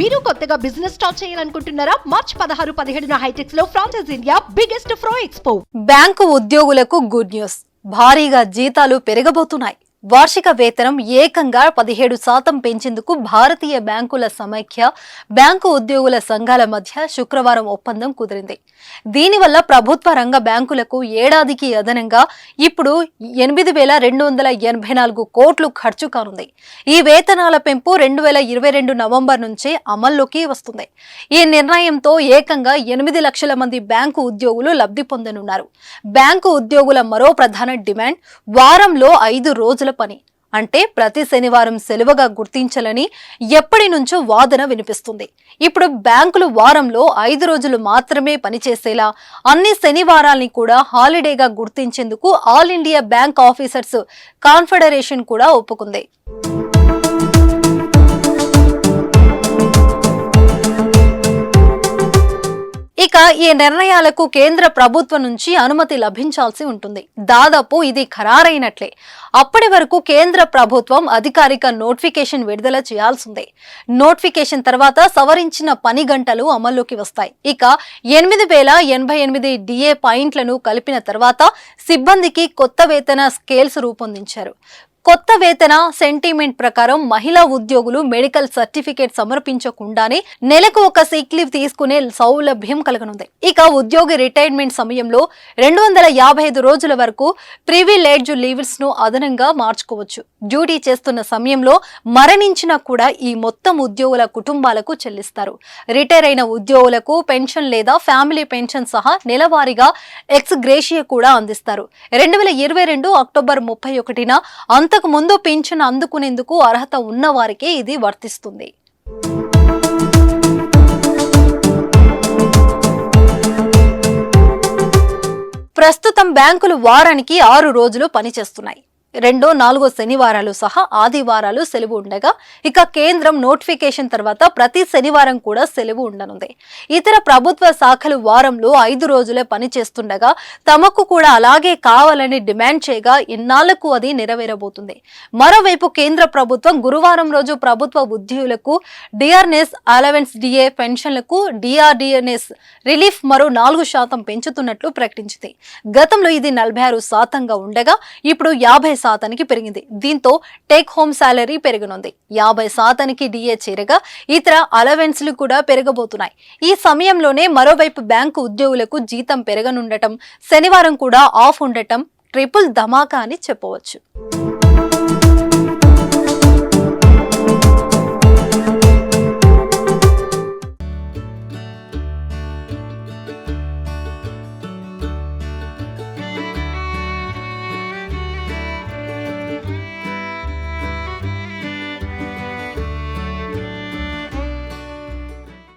మీరు కొత్తగా business start చేయాలనుకుంటున్నారా? మార్చ్ పదహారు పదిహేడున హైటెక్స్లో ఫ్రాన్సెస్ ఇండియా బిగ్గెస్ట్ ఫ్రో ఎక్స్పో బ్యాంకు ఉద్యోగులకు గుడ్ న్యూస్ భారీగా జీతాలు పెరగబోతున్నాయి. వార్షిక వేతనం ఏకంగా పదిహేడు శాతం పెంచేందుకు భారతీయ బ్యాంకుల సమైక్య బ్యాంకు ఉద్యోగుల సంఘాల మధ్య శుక్రవారం ఒప్పందం కుదిరింది. దీనివల్ల ప్రభుత్వ రంగ బ్యాంకులకు ఏడాదికి అదనంగా ఇప్పుడు ఎనిమిది వేల రెండు వందల ఎనభై నాలుగు కోట్లు ఖర్చు కానుంది. ఈ వేతనాల పెంపు రెండు వేల ఇరవై రెండు నవంబర్ నుంచే అమల్లోకి వస్తుంది. ఈ నిర్ణయంతో ఏకంగా ఎనిమిది లక్షల మంది బ్యాంకు ఉద్యోగులు లబ్ధి పొందనున్నారు. బ్యాంకు ఉద్యోగుల మరో ప్రధాన డిమాండ్ వారంలో ఐదు రోజుల పని. అంటే ప్రతి శనివారం సెలవుగా గుర్తించాలని ఎప్పటి నుంచో వాదన వినిపిస్తుంది. ఇప్పుడు బ్యాంకులు వారంలో ఐదు రోజులు మాత్రమే పనిచేసేలా అన్ని శనివారాల్ని కూడా హాలిడేగా గుర్తించేందుకు all India bank officers confederation కూడా ఒప్పుకుంది. ఈ నిర్ణయాలకు కేంద్ర ప్రభుత్వం నుంచి అనుమతి లభించాల్సి ఉంటుంది. దాదాపు ఇది ఖరారైనట్లే. అప్పటి వరకు కేంద్ర ప్రభుత్వం అధికారిక నోటిఫికేషన్ విడుదల చేయాల్సిందే. నోటిఫికేషన్ తర్వాత సవరించిన పని గంటలు అమల్లోకి వస్తాయి. ఇక ఎనిమిది వేల ఎనభై ఎనిమిది డిఏ పాయింట్లను కలిపిన తర్వాత సిబ్బందికి కొత్త వేతన స్కేల్స్ రూపొందించారు. కొత్త వేతన సెంటిమెంట్ ప్రకారం మహిళా ఉద్యోగులు మెడికల్ సర్టిఫికేట్ సమర్పించకుండానే నెలకు ఒక సిక్ లీవ్ తీసుకునే సౌలభ్యం కలగనుంది. ఇక ఉద్యోగి రిటైర్మెంట్ సమయంలో రెండు వందల యాభై ఐదు రోజుల వరకు ప్రివిలేజ్ లీవ్స్ను అదనంగా మార్చుకోవచ్చు. డ్యూటీ చేస్తున్న సమయంలో మరణించినా కూడా ఈ మొత్తం ఉద్యోగుల కుటుంబాలకు చెల్లిస్తారు. రిటైర్ అయిన ఉద్యోగులకు పెన్షన్ లేదా ఫ్యామిలీ పెన్షన్ సహా నెలవారీగా ఎక్స్ గ్రేషియా కూడా అందిస్తారు. రెండు వేల ఇరవై రెండు అక్టోబర్ ముప్పై ఒకటిన అంతకు ముందు పింఛన్ అందుకునేందుకు అర్హత ఉన్న వారికే ఇది వర్తిస్తుంది. ప్రస్తుతం బ్యాంకులు వారానికి ఆరు రోజులు పనిచేస్తున్నాయి. రెండో నాలుగో శనివారాలు సహా ఆదివారాలు సెలవు ఉండగా ఇక కేంద్రం నోటిఫికేషన్ తర్వాత ప్రతి శనివారం కూడా సెలవు ఉండనుంది. ఇతర ప్రభుత్వ శాఖలు వారంలో ఐదు రోజులే పనిచేస్తుండగా తమకు కూడా అలాగే కావాలని డిమాండ్ చేయగా ఇన్నాళ్ళకు అది నెరవేరబోతుంది. మరోవైపు కేంద్ర ప్రభుత్వం గురువారం రోజు ప్రభుత్వ ఉద్యోగులకు డిఆర్ఎస్ అలవెన్స్ డిఏ పెన్షన్లకు డిఆర్డిఎన్ఎస్ రిలీఫ్ మరో నాలుగు శాతం పెంచుతున్నట్లు ప్రకటించింది. గతంలో ఇది నలభై ఆరు శాతంగా ఉండగా ఇప్పుడు యాభై శాతానికి పెరిగింది. దీంతో టేక్ హోమ్ సాలరీ పెరగనుంది. యాభై శాతానికి డిఏ చేరగా ఇతర అలవెన్స్లు కూడా పెరగబోతున్నాయి. ఈ సమయంలోనే మరోవైపు బ్యాంకు ఉద్యోగులకు జీతం పెరగనుండటం శనివారం కూడా ఆఫ్ ఉండటం ట్రిపుల్ ధమాకా అని చెప్పవచ్చు.